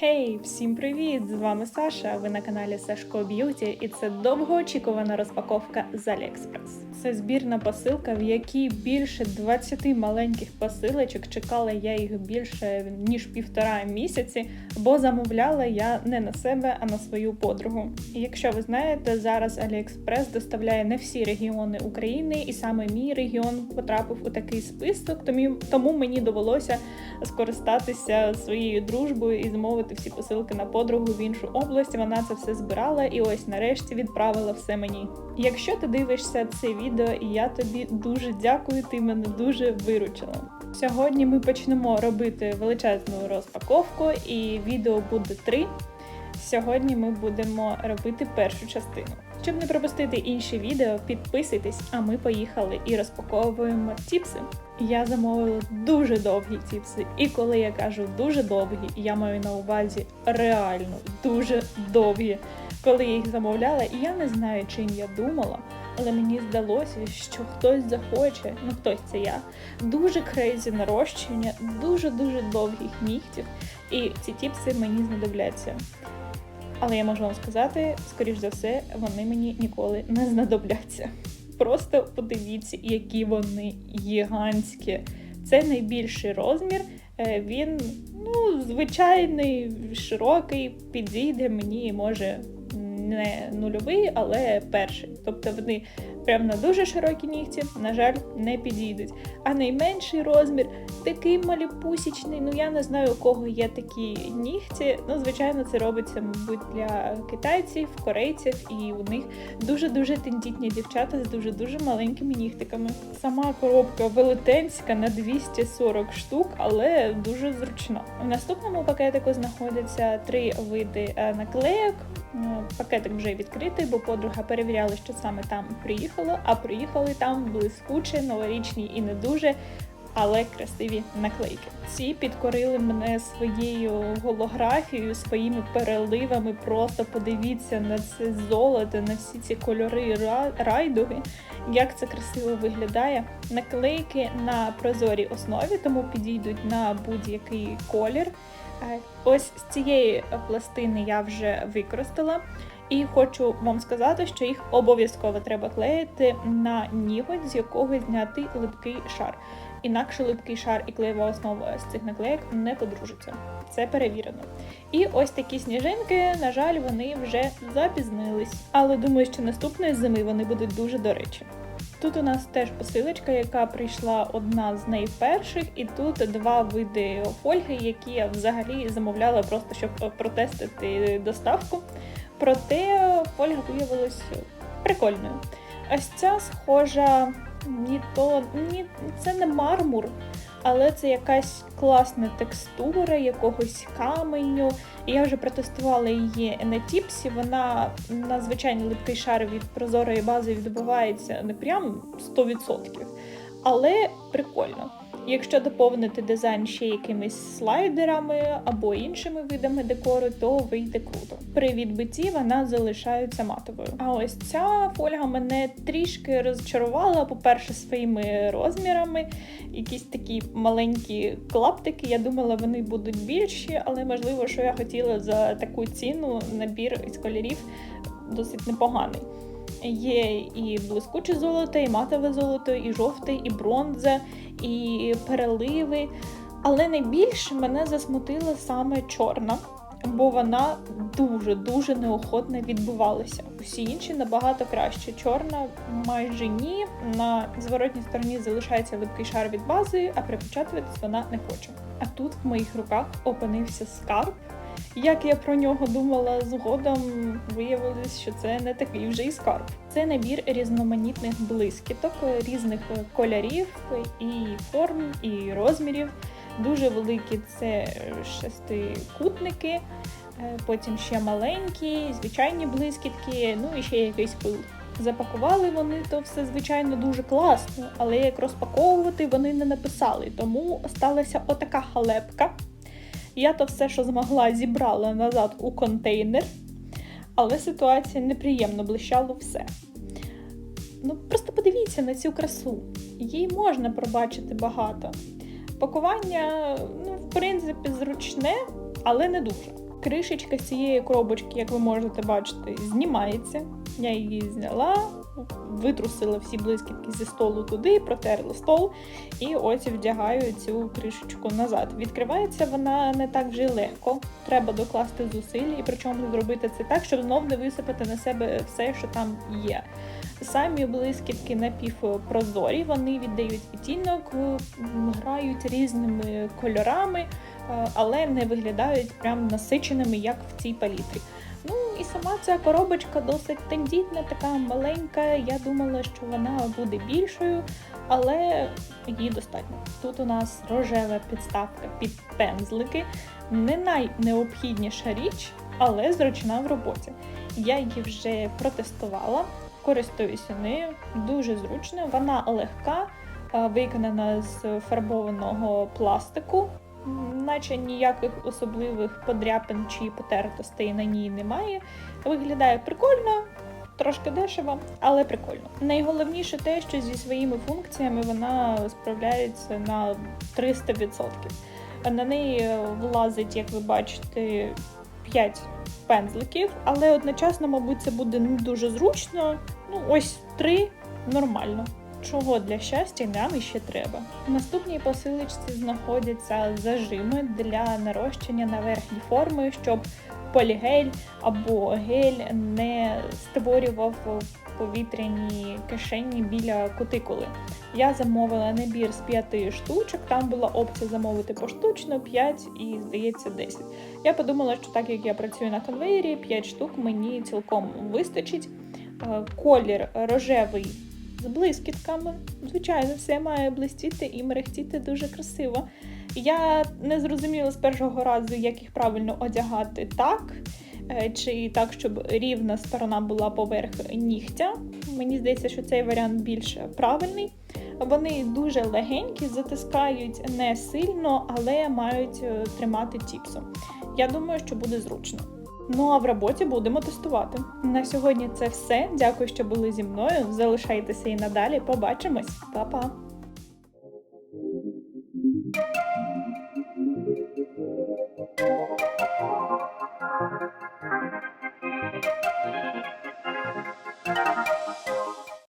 Хей, всім привіт! З вами Саша. Ви на каналі Сашко Б'юті, і це довгоочікувана розпаковка з Aliexpress. Це збірна посилка, в якій більше 20 маленьких посилочок. Чекала я їх більше ніж півтора місяці, бо замовляла я не на себе, а на свою подругу. І якщо ви знаєте, зараз AliExpress доставляє не всі регіони України, і саме мій регіон потрапив у такий список, тому, мені довелося скористатися своєю дружбою і замовити всі посилки на подругу в іншу область. Вона це все збирала і ось нарешті відправила все мені. Якщо ти дивишся це відео, і я тобі дуже дякую, ти мене дуже виручила. Сьогодні ми почнемо робити величезну розпаковку, і відео буде три. Сьогодні ми будемо робити першу частину. Щоб не пропустити інші відео, підписуйтесь, а ми поїхали і розпаковуємо тіпси. Я замовила дуже довгі тіпси, і коли я кажу дуже довгі, я маю на увазі реально дуже довгі. Коли я їх замовляла, і я не знаю, чим я думала, але мені здалося, що хтось захоче, ну хтось це я, дуже крейзі нарощення, дуже дуже довгих нігтів, і ці тіпси мені знадобляться. Але я можу вам сказати, скоріш за все, вони мені ніколи не знадобляться. Просто подивіться, які вони гігантські. Це найбільший розмір. Е, Він ну, звичайний, широкий, підійде мені, може не нульовий, але перший. Тобто вони прям на дуже широкі нігті, на жаль, не підійдуть. А найменший розмір такий маліпусічний. Ну я не знаю, у кого є такі нігті. Ну, звичайно, це робиться, мабуть, для китайців, корейців, і у них дуже-дуже тендітні дівчата з дуже-дуже маленькими нігтиками. Сама коробка велетенська на 240 штук, але дуже зручна. В наступному пакетику знаходяться три види е, наклеєк. Е, Пакетик вже відкритий, бо подруга перевіряла, що саме там приїхало, а приїхали там блискучі, новорічні і не дуже, але красиві наклейки. Ці підкорили мене своєю голографією, своїми переливами. Просто подивіться на це золото, на всі ці кольори райдуги, як це красиво виглядає. Наклейки на прозорій основі, тому підійдуть на будь-який колір. Е, Ось з цієї пластини я вже використала. І хочу вам сказати, що їх обов'язково треба клеїти на ніготь, з якого зняти липкий шар. Інакше липкий шар і клеєва основа з цих наклеїк не подружаться. Це перевірено. І ось такі сніжинки, на жаль, вони вже запізнились. Але думаю, що наступної зими вони будуть дуже до речі. Тут у нас теж посилочка, яка прийшла одна з найперших, і тут два види фольги, які я взагалі замовляла просто щоб протестити доставку. Проте фольга виявилась прикольною. Ось ця схожа ні то ні, це не мармур, але це якась класна текстура якогось каменю. Я вже протестувала її на тіпсі. Вона на звичайний липкий шар від прозорої бази відбувається не прям 100%, але прикольно. Якщо доповнити дизайн ще якимись слайдерами або іншими видами декору, то вийде круто. При відбитті вона залишається матовою. А ось ця фольга мене трішки розчарувала, по-перше, своїми розмірами. Якісь такі маленькі клаптики. Я думала, вони будуть більші, але можливо, що я хотіла за таку ціну набір із кольорів досить непоганий. Є і блискуче золото, і матове золото, і жовте, і бронза, і переливи. Але найбільше мене засмутила саме чорна, бо вона дуже-дуже неохотно відбувалася. Усі інші набагато краще. Чорна майже ні. На зворотній стороні залишається липкий шар від бази, а припечатуватись вона не хоче. А тут в моїх руках опинився скарб. Як я про нього думала згодом, виявилось, що це не такий вже і скарб. Це набір різноманітних блискіток, різних кольорів і форм, і розмірів. Дуже великі це шестикутники, е, потім ще маленькі, звичайні блискітки, ну і ще якийсь пил. Запакували вони то все, звичайно, дуже класно, але як розпаковувати вони не написали, тому сталася отака халепка. Я то все, що змогла, зібрала назад у контейнер, але ситуація неприємно блищало все. Ну, просто подивіться на цю красу. Їй можна пробачити багато. Пакування, ну, в принципі, зручне, але не дуже. Кришечка цієї коробочки, як ви можете бачити, знімається. Я її зняла, витрусила всі блискітки зі столу туди, протерла стол і ось вдягаю цю кришечку назад. Відкривається вона не так вже легко. Треба докласти зусиль, і причому зробити це так, щоб знов не висипати на себе все, що там є. Самі блискітки напівпрозорі, вони віддають відтінок, грають різними кольорами, е, але не виглядають прям насиченими, як в цій палітрі. І сама ця коробочка досить тендітна, така маленька. Я думала, що вона буде більшою, але її достатньо. Тут у нас рожева підставка під пензлики, не найнеобхідніша річ, але зручна в роботі. Я її вже протестувала, користуюся нею, дуже зручно. Вона легка, виконана з фарбованого пластику. Наче ніяких особливих подряпин чи потертостей на ній немає. Виглядає прикольно, трошки дешево, але прикольно. Найголовніше те, що зі своїми функціями вона справляється на 300%. На неї влазить, як ви бачите, 5 пензликів, але одночасно, мабуть, це буде не дуже зручно. Ну, ось 3 нормально. Чого для щастя нам іще треба. В наступній посилочці знаходяться зажими для нарощення на верхні форми, щоб полігель або гель не створював повітряні кишені біля кутикули. Я замовила набір з п'яти штучок. Там була опція замовити поштучно 5 і, здається, 10. Я подумала, що так як я працюю на конвеєрі, 5 штук мені цілком вистачить. Е, Колір рожевий з блискітками. Звичайно, все має блистіти і мерехтіти дуже красиво. Я не зрозуміла з першого разу, як їх правильно одягати так, е, чи так, щоб рівна сторона була поверх нігтя. Мені здається, що цей варіант більш правильний. Вони дуже легенькі, затискають не сильно, але мають е, тримати тіпсом. Я думаю, що буде зручно. Ну а в роботі будемо тестувати. На сьогодні це все. Дякую, що були зі мною. Залишайтеся і надалі. Побачимось, Па-па!